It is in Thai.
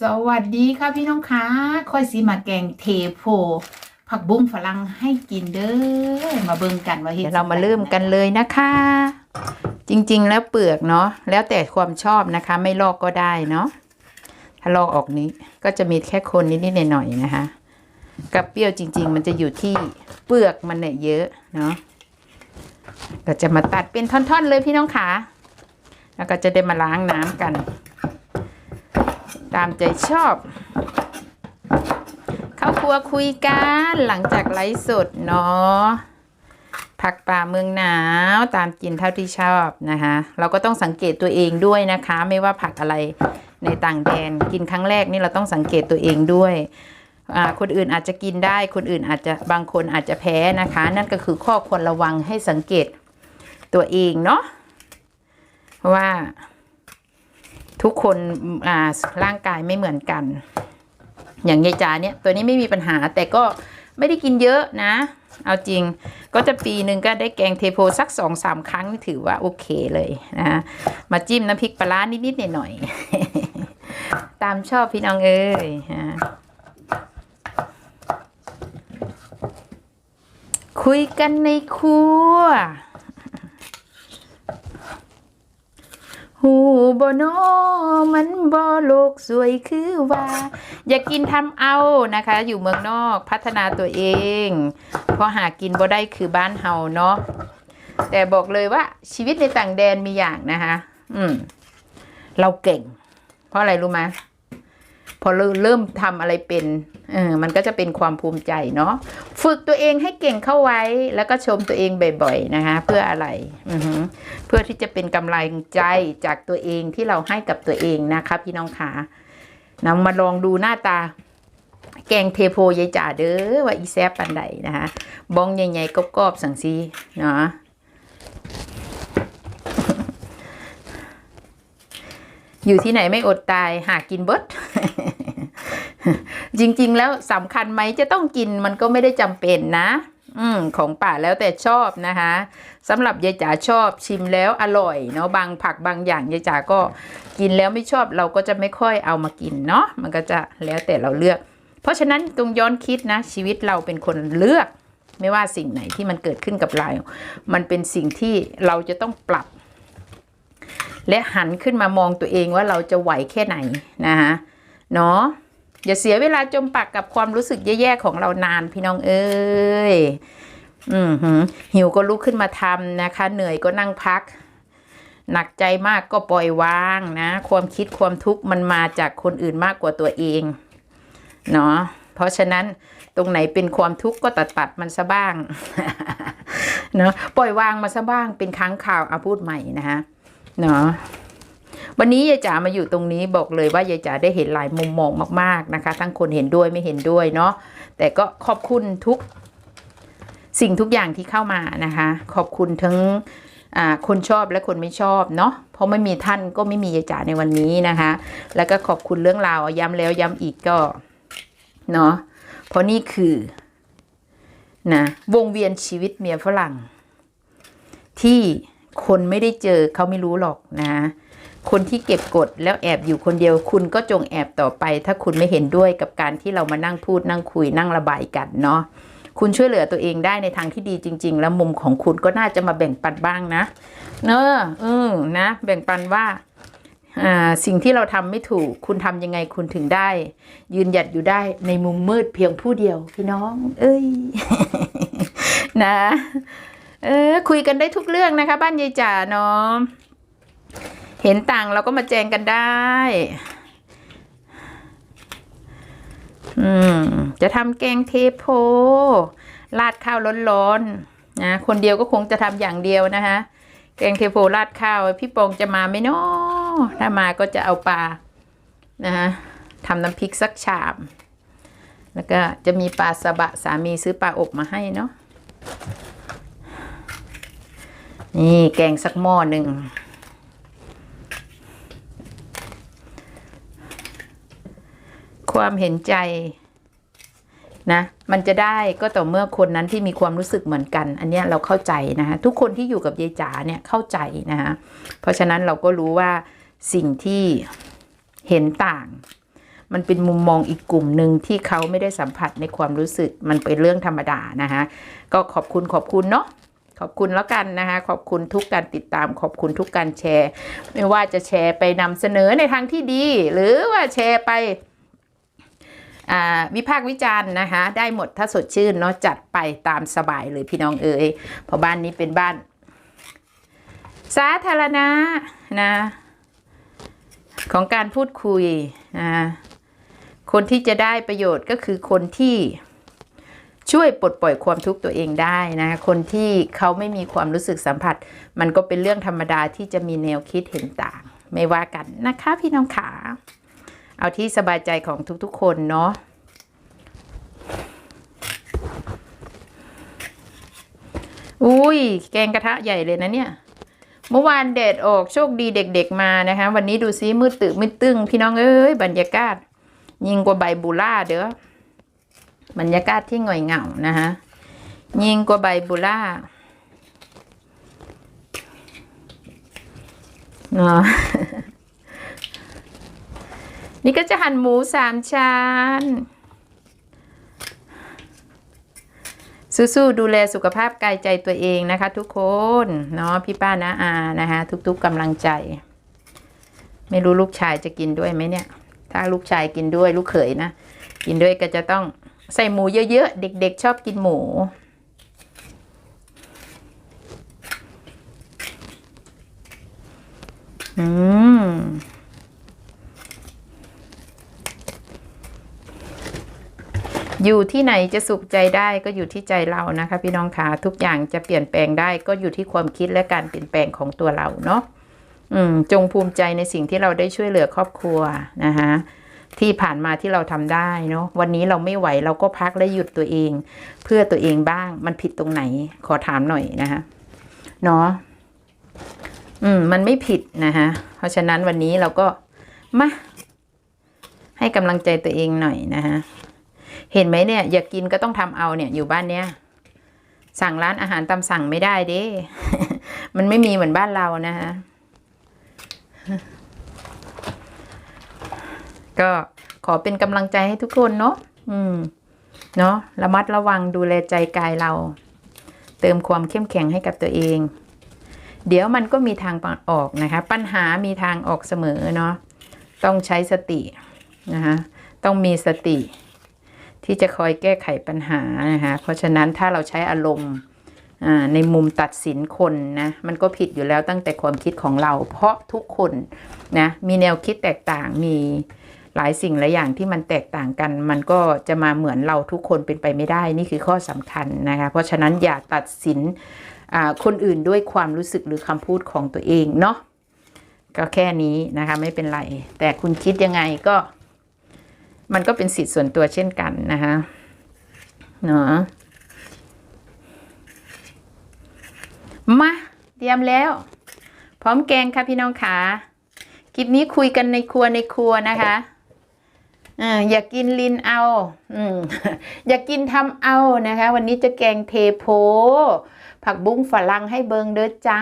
สวัสดีค่ะพี่น้องคะค่อยสิมาแกงเทโพ ผักบุ้งฝรั่งให้กินเด้อมาเบิ่งกันว่าเฮ็ดเดี๋ยวเรามาเริ่มกันเลยนะคะ จริงๆแล้วเปลือกเนาะแล้วแต่ความชอบนะคะ ไม่ลอกก็ได้เนาะถ้าลอกออกนี้ก็จะมีแค่คนนิดๆหน่อยๆนะคะกับเปรี้ยวจริง ๆ มันจะอยู่ที่เปลือกมันเนี่ยเยอะเนาะก็จะมาตัดเป็นท่อนๆเลยพี่น้องขาแล้วก็จะได้มาล้างน้ำกัน ตามใจชอบ เข้าครัวคุยกันหลังจากไลฟ์สดเนาะผักป่าเมืองหนาวตามกินเท่าที่ชอบนะคะ เราก็ต้องสังเกตตัวเองด้วยนะคะ ไม่ว่าผักอะไรในต่างแดนกินครั้งแรกนี่เราต้องสังเกตตัวเองด้วยคนอื่นอาจจะกินได้ คนอื่นอาจจะบางคนอาจจะแพ้นะคะ นั่นก็คือข้อควรระวังให้สังเกตตัวเองเนาะเพราะว่า ทุกคนอ่าร่างกายไม่เหมือนกัน อย่างยายจ๋าเนี่ยตัวนี้ไม่มีปัญหาแต่ก็ไม่ได้กินเยอะนะ เอาจริงก็จะปีหนึ่งก็ได้แกงเทโพสักสองสามครั้งนี่ถือว่าโอเคเลยนะมาจิ้มน้ำพริกปลาร้านิดๆหน่อยๆตามชอบพี่น้องเอ้ยฮะคุยกันในครัว หูบโนมันบโลกสวยคือว่า อย่ากินทำเอานะคะ อยู่เมืองนอกพัฒนาตัวเองเพราะหากินบ่ได้คือบ้านเฮาเนาะแต่บอกเลยว่าชีวิตในต่างแดนมีอย่างนะคะ อืม เราเก่ง เพราะอะไรรู้ไหม พอเราเริ่มทำอะไรเป็นเออมันก็จะเป็นความภูมิใจเนาะฝึกตัวเองให้เก่งเข้าไว้ แล้วก็ชมตัวเองบ่อยๆนะคะ เพื่ออะไรอือเพื่อที่จะเป็นกำลังใจจากตัวเองที่เราให้กับตัวเองนะคะพี่น้องขานำมาลองดูหน้าตา แกงเทโพยายจ่าเด้อว่าอีแซบปันใดนะคะบองใหญ่ๆกรอบๆสังซีเนาะ อยู่ที่ไหนไม่อดตายหากินเบิดจริง ๆ แล้วสำคัญไหมจะต้องกินมันก็ไม่ได้จำเป็นนะ อืม ของป่าแล้วแต่ชอบนะคะสำหรับยายจ๋าชอบชิมแล้วอร่อยเนาะบางผักบางอย่างยายจ๋าก็กินแล้วไม่ชอบเราก็จะไม่ค่อยเอามากินเนาะมันก็จะแล้วแต่เราเลือก เพราะฉะนั้นตรงย้อนคิดนะ ชีวิตเราเป็นคนเลือก ไม่ว่าสิ่งไหนที่มันเกิดขึ้นกับเรา มันเป็นสิ่งที่เราจะต้องปรับ และหันขึ้นมามองตัวเองว่าเราจะไหวแค่ไหนนะคะเนาะอย่าเสียเวลาจมปักกับความรู้สึกแย่ๆของเรานานพี่น้องเอ้ยอืมหิวก็ลุกขึ้นมาทำนะคะ เหนื่อยก็นั่งพัก หนักใจมากก็ปล่อยวางนะ ความคิดความทุกข์มันมาจากคนอื่นมากกว่าตัวเองเนาะเพราะฉะนั้นตรงไหนเป็นความทุกข์ก็ตัดตัดมันซะบ้างเนาะปล่อยวางมาซะบ้างเป็นครั้งข่าวอาพูดใหม่นะคะ เนาะวันนี้ยายจ๋ามาอยู่ตรงนี้บอกเลยว่ายายจ๋าได้เห็นหลายมุมมองมากๆนะคะ ทั้งคนเห็นด้วยไม่เห็นด้วยเนาะแต่ก็ขอบคุณทุกสิ่งทุกอย่างที่เข้ามานะคะ ขอบคุณทั้งคนชอบและคนไม่ชอบเนาะเพราะไม่มีท่านก็ไม่มียายจ๋าในวันนี้นะคะ แล้วก็ขอบคุณเรื่องราวย้ำแล้วย้ำอีกก็เนาะเพราะนี่คือนะวงเวียนชีวิตเมียฝรั่งที่ คนไม่ได้เจอเขาไม่รู้หรอกนะ คนที่เก็บกดแล้วแอบอยู่คนเดียว คุณก็จงแอบต่อไป ถ้าคุณไม่เห็นด้วยกับการที่เรามานั่งพูดนั่งคุยนั่งระบายกันเนาะคุณช่วยเหลือตัวเองได้ในทางที่ดีจริง ๆ แล้วมุมของคุณก็น่าจะมาแบ่งปันบ้างนะ เนอะอืมนะ แบ่งปันว่าสิ่งที่เราทำไม่ถูก คุณทำยังไงคุณถึงได้ ยืนหยัดอยู่ได้ในมุมมืดเพียงผู้เดียว พี่น้อง เอ้ย นะ เออ คุยกันได้ทุกเรื่องนะคะ บ้านยายจ๋าเนาะเห็นต่างเราก็มาแจงกันได้ อืม จะทำแกงเทโพราดข้าวร้อนๆนะคนเดียวก็คงจะทำอย่างเดียวนะคะ แกงเทโพราดข้าว พี่ปองจะมาไหมเนาะถ้ามาก็จะเอาปลานะคะทำน้ำพริกสักชาม แล้วก็จะมีปลาสบะสามีซื้อปลาอบมาให้เนาะ นี่แกงสักหม้อหนึ่ง ความเห็นใจนะ มันจะได้ก็ต่อเมื่อคนนั้นที่มีความรู้สึกเหมือนกัน อันนี้เราเข้าใจนะคะทุกคนที่อยู่กับยายจ๋าเนี่ยเข้าใจนะคะเพราะฉะนั้นเราก็รู้ว่าสิ่งที่เห็นต่าง มันเป็นมุมมองอีกกลุ่มหนึ่งที่เขาไม่ได้สัมผัสในความรู้สึกมันเป็นเรื่องธรรมดานะคะก็ขอบคุณขอบคุณเนาะ ขอบคุณแล้วกันนะคะ ขอบคุณทุกการติดตาม ขอบคุณทุกการแชร์ ไม่ว่าจะแชร์ไปนำเสนอในทางที่ดี หรือว่าแชร์ไปวิพากษ์วิจารณ์นะคะ ได้หมดถ้าสดชื่นเนาะจัดไปตามสบายเลยพี่น้องเอ๋ยเพราะบ้านนี้เป็นบ้าน สาธารณะนะ ของการพูดคุยนะคนที่จะได้ประโยชน์ก็คือคนที่ ช่วยปลดปล่อยความทุกข์ตัวเองได้นะคนที่เขาไม่มีความรู้สึกสัมผัส มันก็เป็นเรื่องธรรมดาที่จะมีแนวคิดเห็นต่าง ไม่ว่ากันนะคะพี่น้องขา เอาที่สบายใจของทุกๆ คนเนาะอุ้ย แกงกระทะใหญ่เลยนะเนี่ย เมื่อวานแดดออกโชคดีเด็กๆมานะคะ วันนี้ดูซิมืดตึมืดตึง พี่น้องเอ้ยบรรยากาศ ยิงกว่าใบบูล่าเด้อ บรรยากาศที่ง่อยเหงานะคะยิงกว่าใบบูล่าเนาะนี่ก็จะหั่นหมูสามชั้นสู้ๆดูแลสุขภาพกายใจตัวเองนะคะ ทุกคนเนาะพี่ป้านะอานะคะทุกๆกำลังใจ ไม่รู้ลูกชายจะกินด้วยไหมเนี่ย ถ้าลูกชายกินด้วยลูกเขยนะ กินด้วยก็จะต้อง ใส่หมูเยอะๆ เด็กๆ ชอบกินหมู อืม อยู่ที่ไหนจะสุขใจได้ก็อยู่ที่ใจเรานะคะ พี่น้องคะทุกอย่างจะเปลี่ยนแปลงได้ก็อยู่ที่ความคิดและการเปลี่ยนแปลงของตัวเราเนาะอืม จงภูมิใจในสิ่งที่เราได้ช่วยเหลือครอบครัวนะคะ ที่ผ่านมาที่เราทำได้เนาะวันนี้เราไม่ไหวเราก็พักและหยุดตัวเอง เพื่อตัวเองบ้างมันผิดตรงไหน ขอถามหน่อยนะคะเนาะอืมมันไม่ผิดนะคะเพราะฉะนั้นวันนี้เราก็มาให้กำลังใจตัวเองหน่อยนะคะเห็นไหมเนี่ย อยากกินก็ต้องทำเอาเนี่ยอยู่บ้านเนี้ยสั่งร้านอาหารตามสั่งไม่ได้เด้ มันไม่มีเหมือนบ้านเรานะคะ ก็ขอเป็นกำลังใจให้ทุกคนเนาะอืมเนาะระมัดระวังดูแลใจกายเรา เติมความเข้มแข็งให้กับตัวเอง เดี๋ยวมันก็มีทางออกนะคะ ปัญหามีทางออกเสมอเนาะต้องใช้สตินะคะต้องมีสติ ที่จะคอยแก้ไขปัญหานะคะเพราะฉะนั้นถ้าเราใช้อารมณ์อ่าในมุมตัดสินคนนะมันก็ผิดอยู่แล้วตั้งแต่ความคิดของเรา เพราะทุกคนนะมีแนวคิดแตกต่างมี หลายสิ่งหลายอย่างที่มันแตกต่างกัน มันก็จะมาเหมือนเราทุกคนเป็นไปไม่ได้นี่คือข้อสำคัญนะคะเพราะฉะนั้นอย่าตัดสินคนอื่นด้วยความรู้สึกหรือคำพูดของตัวเองเนาะก็แค่นี้นะคะไม่เป็นไร แต่คุณคิดยังไงก็ มันก็เป็นสิทธิ์ส่วนตัวเช่นกันนะคะเนาะมาเตรียมแล้ว พร้อมแกงค่ะพี่น้องขาคลิปนี้คุยกันในครัวในครัวนะคะ อย่ากกินลินเอาอย่ากกินทำเอานะคะ วันนี้จะแกงเทโพ ผักบุ้งฝรั่งให้เบิงเด้อจ้า